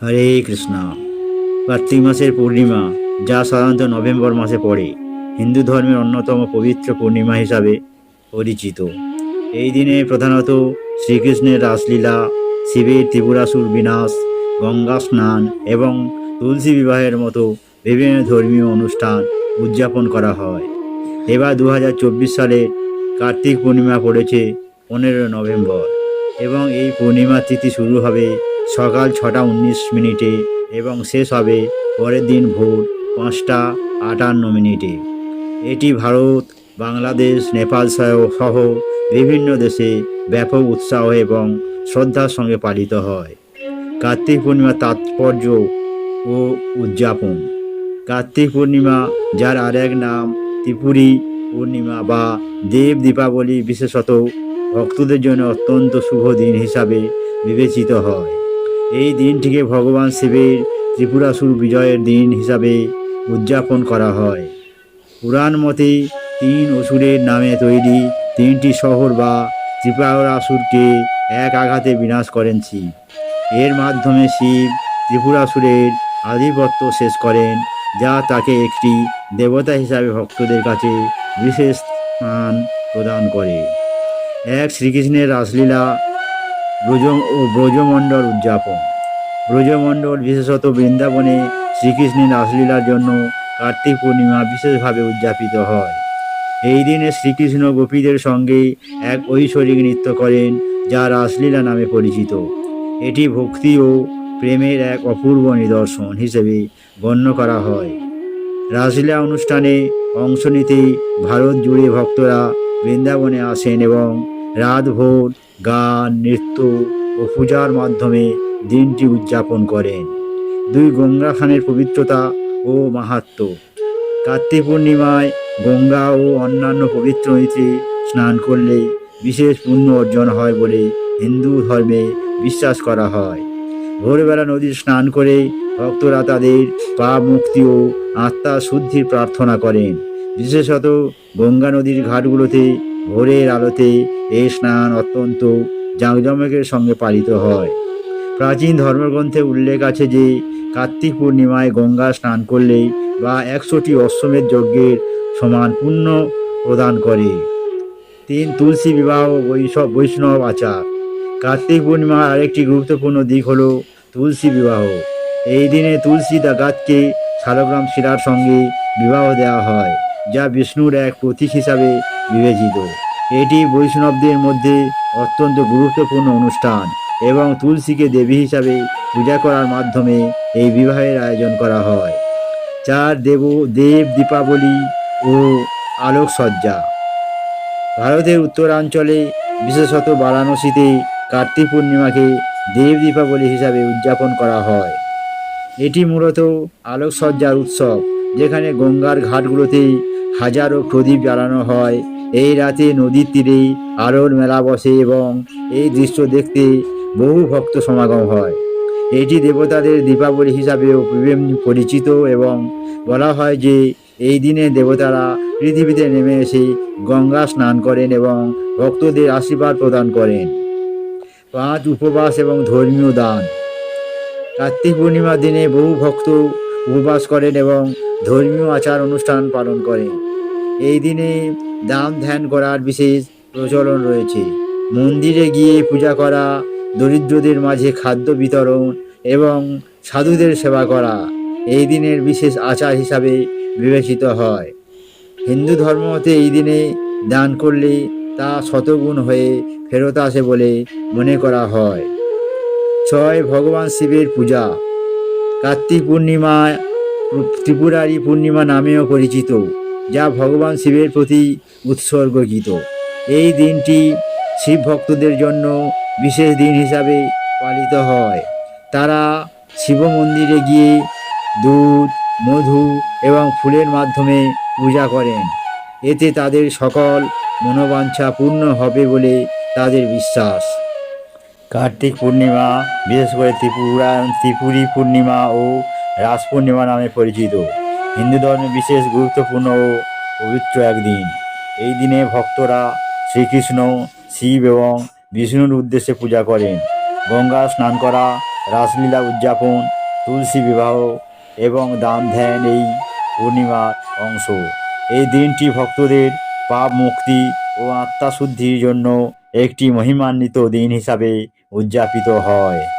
হরে কৃষ্ণ। কার্তিক মাসের পূর্ণিমা, যা সাধারণত নভেম্বর মাসে পড়ে, হিন্দু ধর্মের অন্যতম পবিত্র পূর্ণিমা হিসাবে পরিচিত। এই দিনে প্রধানত শ্রীকৃষ্ণের রাসলীলা, শিবের ত্রিপুরাসুর বিনাশ, গঙ্গা স্নান এবং তুলসী বিবাহের মতো বিভিন্ন ধর্মীয় অনুষ্ঠান উদযাপন করা হয়। এবার দু হাজার চব্বিশ সালে কার্তিক পূর্ণিমা পড়েছে পনেরো নভেম্বর এবং এই পূর্ণিমা তিথি শুরু হবে সকাল ছটা উনিশ মিনিটে এবং শেষ হবে পরের দিন ভোর পাঁচটা আটান্ন মিনিটে। এটি ভারত, বাংলাদেশ, নেপাল সহ বিভিন্ন দেশে ব্যাপক উৎসাহ এবং শ্রদ্ধার সঙ্গে পালিত হয়। কার্তিক পূর্ণিমার তাৎপর্য ও উদযাপন। কার্তিক পূর্ণিমা, যার আরেক নাম ত্রিপুরী পূর্ণিমা বা দেব দীপাবলি বিশেষত ভক্তদের জন্য অত্যন্ত শুভ দিন হিসাবে বিবেচিত হয়। এই দিনটিকে ভগবান শিবের ত্রিপুরাসুর বিজয়ের দিন হিসাবে উদযাপন করা হয়। পুরাণ মতে তিন অসুরের নামে তৈরি তিনটি শহর বা ত্রিপুরাসুরকে এক আঘাতে বিনাশ করেন শিব। এর মাধ্যমে শিব ত্রিপুরাসুরের আধিপত্য শেষ করেন, যা তাকে একটি দেবতা হিসাবে ভক্তদের কাছে বিশেষ স্থান প্রদান করে। এক শ্রীকৃষ্ণের রাসলীলা ব্রজ ও ব্রজমণ্ডল উদযাপন। ব্রজমণ্ডল বিশেষত বৃন্দাবনে শ্রীকৃষ্ণের রাসলীলার জন্য কার্তিক পূর্ণিমা বিশেষভাবে উদযাপিত হয়। এই দিনে শ্রীকৃষ্ণ গোপীদের সঙ্গে এক ঐশ্বরিক নৃত্য করেন যা রাসলীলা নামে পরিচিত। এটি ভক্তি ও প্রেমের এক অপূর্ব নিদর্শন হিসেবে গণ্য করা হয়। রাসলীলা অনুষ্ঠানে অংশ নিতে ভারত জুড়ে ভক্তরা বৃন্দাবনে আসেন এবং রাতভোর গান, নৃত্য ও পূজার মাধ্যমে দিনটি উদযাপন করেন। দুই গঙ্গা খানের পবিত্রতা ও মাহাত্ম্য কার্তিক পূর্ণিমায় গঙ্গা ও অন্যান্য পবিত্র নদীতে স্নান করলে বিশেষ পুণ্য অর্জন হয় বলে হিন্দু ধর্মে বিশ্বাস করা হয়। ভোরবেলা নদীর স্নান করে ভক্তরা তাদের পাপ মুক্তি ও আত্মা শুদ্ধির প্রার্থনা করেন। বিশেষত গঙ্গা নদীর ঘাটগুলোতে ভোরের আলোতে এই স্নান অত্যন্ত জাঁকজমকের সঙ্গে পালিত হয়। প্রাচীন ধর্মগ্রন্থে উল্লেখ আছে যে, কার্তিক পূর্ণিমায় গঙ্গা স্নান করলে বা একশোটি অশ্বমেধ যজ্ঞের সমান পুণ্য প্রদান করে। তিন তুলসী বিবাহ বৈষব বৈষ্ণব আচার। কার্তিক পূর্ণিমার আরেকটি গুরুত্বপূর্ণ দিক হল তুলসী বিবাহ। এই দিনে তুলসী দা গাছকে শালগ্রাম শিলার সঙ্গে বিবাহ দেওয়া হয়। যা বিষ্ণুর এক প্রতীক হিসাবে বিবেচিত। এটি বৈষ্ণবদের মধ্যে অত্যন্ত গুরুত্বপূর্ণ অনুষ্ঠান এবং তুলসীকে দেবী হিসাবে পূজা করার মাধ্যমে এই বিবাহের আয়োজন করা হয়। চার দেব দেব, দীপাবলি ও আলোকসজ্জা। ভারতের উত্তরাঞ্চলে বিশেষত বারাণসীতে কার্তিক পূর্ণিমাকে দেব দীপাবলি হিসাবে উদযাপন করা হয়। এটি মূলত আলোকসজ্জার উৎসব, যেখানে গঙ্গার ঘাটগুলোতে হাজারো প্রদীপ জ্বালানো হয়। এই রাতে নদীর তীরে আলোর মেলা বসে এবং এই দৃশ্য দেখতে বহু ভক্ত সমাগম হয়। এটি দেবতাদের দীপাবলি হিসাবেও পরিচিত এবং বলা হয় যে এই দিনে দেবতারা পৃথিবীতে নেমে এসে গঙ্গা স্নান করেন এবং ভক্তদের আশীর্বাদ প্রদান করেন। পাঁচ উপবাস এবং ধর্মীয় দান। কার্তিক পূর্ণিমার দিনে বহু ভক্ত উপবাস করেন এবং ধর্মীয় আচার অনুষ্ঠান পালন করেন। এই দিনে দান ধ্যান করার বিশেষ প্রচলন রয়েছে। মন্দিরে গিয়ে পূজা করা, দরিদ্রদের মাঝে খাদ্য বিতরণ এবং সাধুদের সেবা করা এই দিনের বিশেষ আচার হিসাবে বিবেচিত হয়। হিন্দু ধর্মতে এই দিনে দান করলে তা শতগুণ হয়ে ফেরত আসে বলে মনে করা হয়। ছয় ভগবান শিবের পূজা। কার্তিক পূর্ণিমা, ত্রিপুরারি পূর্ণিমা নামেও পরিচিত। যা ভগবান শিবের প্রতি উৎসর্গীত এই দিনটি শিব ভক্তদের জন্য বিশেষ দিন হিসাবে পালিত হয়। তারা শিব মন্দিরে গিয়ে দুধ, মধু এবং ফুলের মাধ্যমে পূজা করেন। এতে তাদের সকল মনোবাঞ্ছা পূর্ণ হবে বলে তাদের বিশ্বাস। কার্তিক পূর্ণিমা, বিশেষ করে ত্রিপুরা, ত্রিপুরী পূর্ণিমা ও রাস পূর্ণিমা নামে পরিচিত। হিন্দু ধর্মে বিশেষ গুরুত্বপূর্ণ ও পবিত্র একদিন। এই দিনে ভক্তরা শ্রীকৃষ্ণ, শিব এবং বিষ্ণুর উদ্দেশ্যে পূজা করেন। গঙ্গা স্নান করা, রাসলীলা উদযাপন, তুলসী বিবাহ এবং দান ধ্যান এই পূর্ণিমার অংশ। এই দিনটি ভক্তদের পাপ মুক্তি ও আত্মাশুদ্ধির জন্য একটি মহিমান্বিত দিন হিসাবে উদযাপিত হয়।